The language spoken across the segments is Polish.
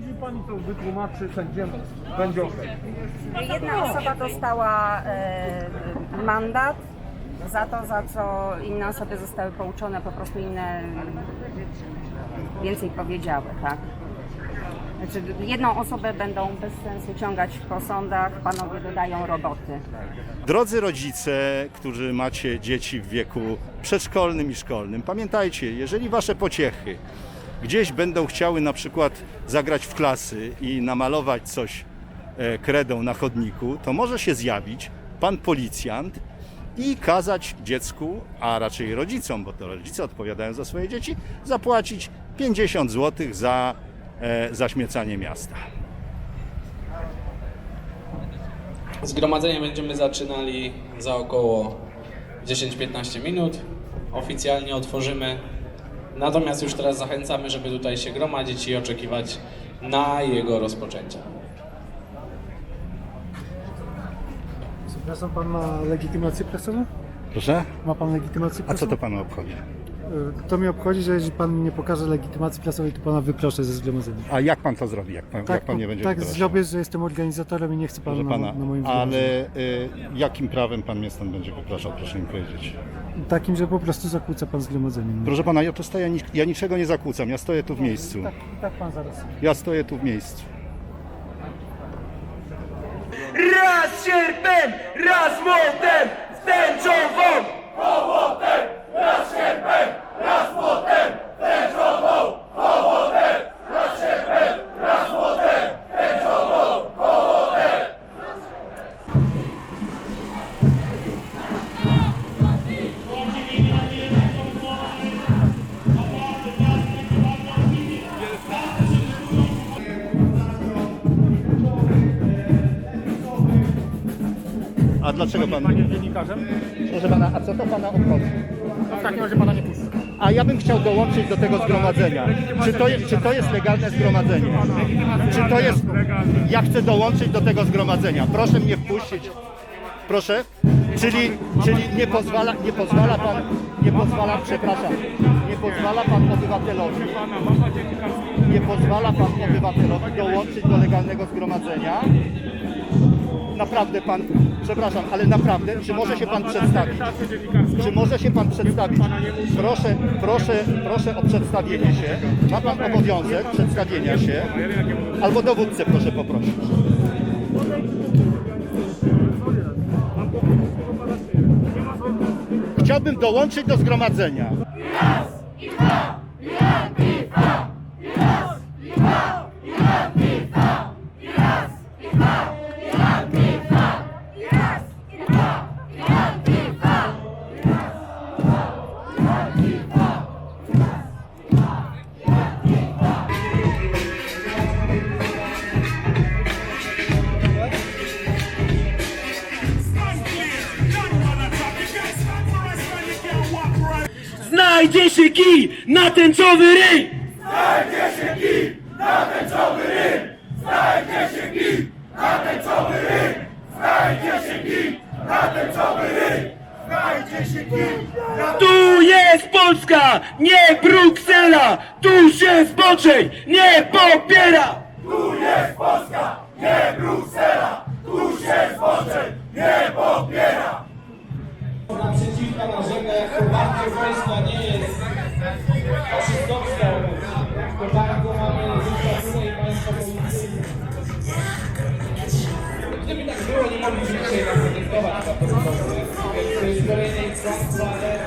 urządzi, pani to wytłumaczy sędziemu, będzie okej. Jedna osoba dostała e, mandat za to, za co inne osoby zostały pouczone, po prostu inne więcej powiedziały, tak? Znaczy, jedną osobę będą bez sensu ciągać po sądach, panowie dodają roboty. Drodzy rodzice, którzy macie dzieci w wieku przedszkolnym i szkolnym, pamiętajcie, jeżeli wasze pociechy gdzieś będą chciały na przykład zagrać w klasy i namalować coś e, kredą na chodniku, to może się zjawić pan policjant i kazać dziecku, a raczej rodzicom, bo to rodzice odpowiadają za swoje dzieci, zapłacić 50 zł za e, zaśmiecanie miasta. Zgromadzenie będziemy zaczynali za około 10-15 minut. Oficjalnie otworzymy. Natomiast już teraz zachęcamy, żeby tutaj się gromadzić i oczekiwać na jego rozpoczęcie. Przepraszam, pan ma legitymację prasową? Proszę? Ma pan legitymację A prasową? co to panu obchodzi? Y, To mnie obchodzi, że jeżeli pan mi nie pokaże legitymacji prasowej, to pana wyproszę ze zgromadzenia. A jak pan to zrobi, jak pan, jak pan nie będzie tak wypraszał? zrobię, że jestem organizatorem i nie chcę pana, Proszę na, pana, na moim zgromadzeniu. ale y, jakim prawem pan mnie stąd będzie wypraszał, proszę mi powiedzieć. Takim, że po prostu zakłóca pan zgromadzenie. No. Proszę pana, ja to stoję, nic- ja niczego nie zakłócam, ja stoję tu w miejscu. Tak, tak pan zaraz. Ja stoję tu w miejscu. Raz sierpem, raz młotem, tęczową! A dlaczego pan... Pan jest dziennikarzem? Proszę pana, a co to pana obchodzi? W takim razie pana nie puszczę. A ja bym chciał dołączyć do tego zgromadzenia. Czy to, jest, czy to jest legalne zgromadzenie? Czy to jest... Ja chcę dołączyć do tego zgromadzenia. Proszę mnie wpuścić. Proszę? Czyli, czyli nie pozwala, nie pozwala pan, nie pozwala, przepraszam, nie pozwala pan obywatelowi, nie pozwala pan obywatelowi dołączyć do legalnego zgromadzenia. Naprawdę pan, przepraszam, ale naprawdę, czy może się pan przedstawić? Czy może się pan przedstawić? Proszę, proszę, proszę o przedstawienie się. Ma pan obowiązek przedstawienia się. Albo dowódcę proszę poprosić. Chciałbym dołączyć do zgromadzenia. Znajdzie się kij na tęczowy ryj! Tu jest Polska, nie Bruksela! Tu się zboczeń nie popiera! Naprzeciwka na rzekę, to bardzo Polska nie jest faszystowska. To bardzo mamy dyktaturę i państwo policyjne. Gdyby tak było, nie moglibyśmy dzisiaj zaprotestować na tym Więc to jest kolejny kłamstwo, ale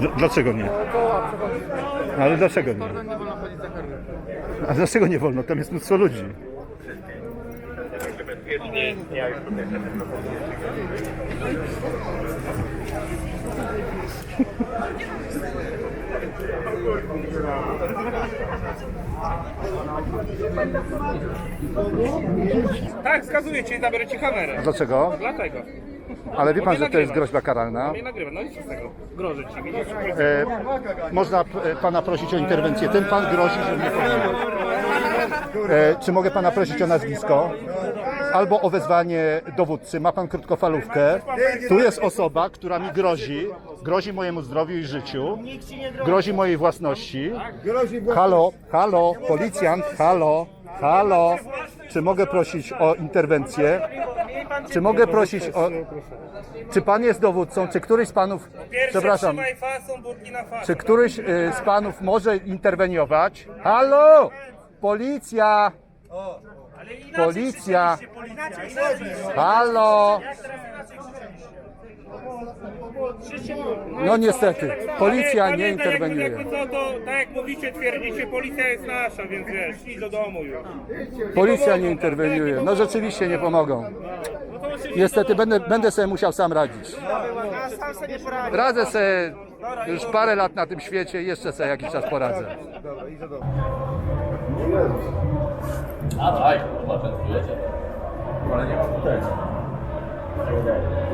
Dl- Dlaczego nie? Ale dlaczego nie? A dlaczego nie wolno? Tam jest mnóstwo ludzi. Tak, skazuję cię i zabiorę ci kamerę. Dlaczego? Dlatego. Ale wie pan, że to jest groźba karalna. Mnie nagrywa, no co z tego? Grożę ci, widzisz? E, można p- e, pana prosić o interwencję. Ten pan grozi, że mnie powinien. E, czy mogę pana prosić o nazwisko? Albo o wezwanie dowódcy. Ma pan krótkofalówkę. Tu jest osoba, która mi grozi, grozi mojemu zdrowiu i życiu, grozi mojej własności. Halo, halo, policjant, halo, halo. Czy mogę prosić o interwencję? Czy mogę prosić o... Czy pan jest dowódcą? Czy któryś z panów... Przepraszam. Czy któryś y, z panów może interweniować? Halo! Policja! Policja! Halo! No niestety, policja nie interweniuje. Jakby co, to tak jak mówicie, twierdzicie, policja jest nasza, więc wiesz, idź do domu już. Policja nie interweniuje. No rzeczywiście nie pomogą. Niestety będę, będę sobie musiał sam radzić. Radzę sobie już parę lat na tym świecie i jeszcze sobie jakiś czas poradzę. A tak, kurwa, częstujecie. Ale nie ma tutaj.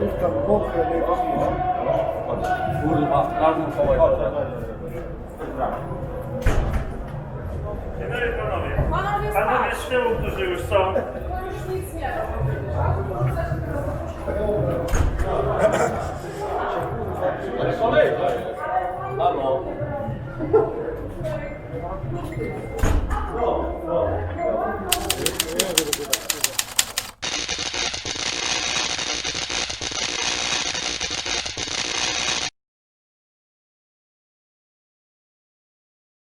Już tam mokre, najważniejsze. Kurwa, w każdym kołajce. Dzień panowie. Panowie Panowie z tyłu, którzy już są. To już nic nie Ale kolejka jest. Halo. No.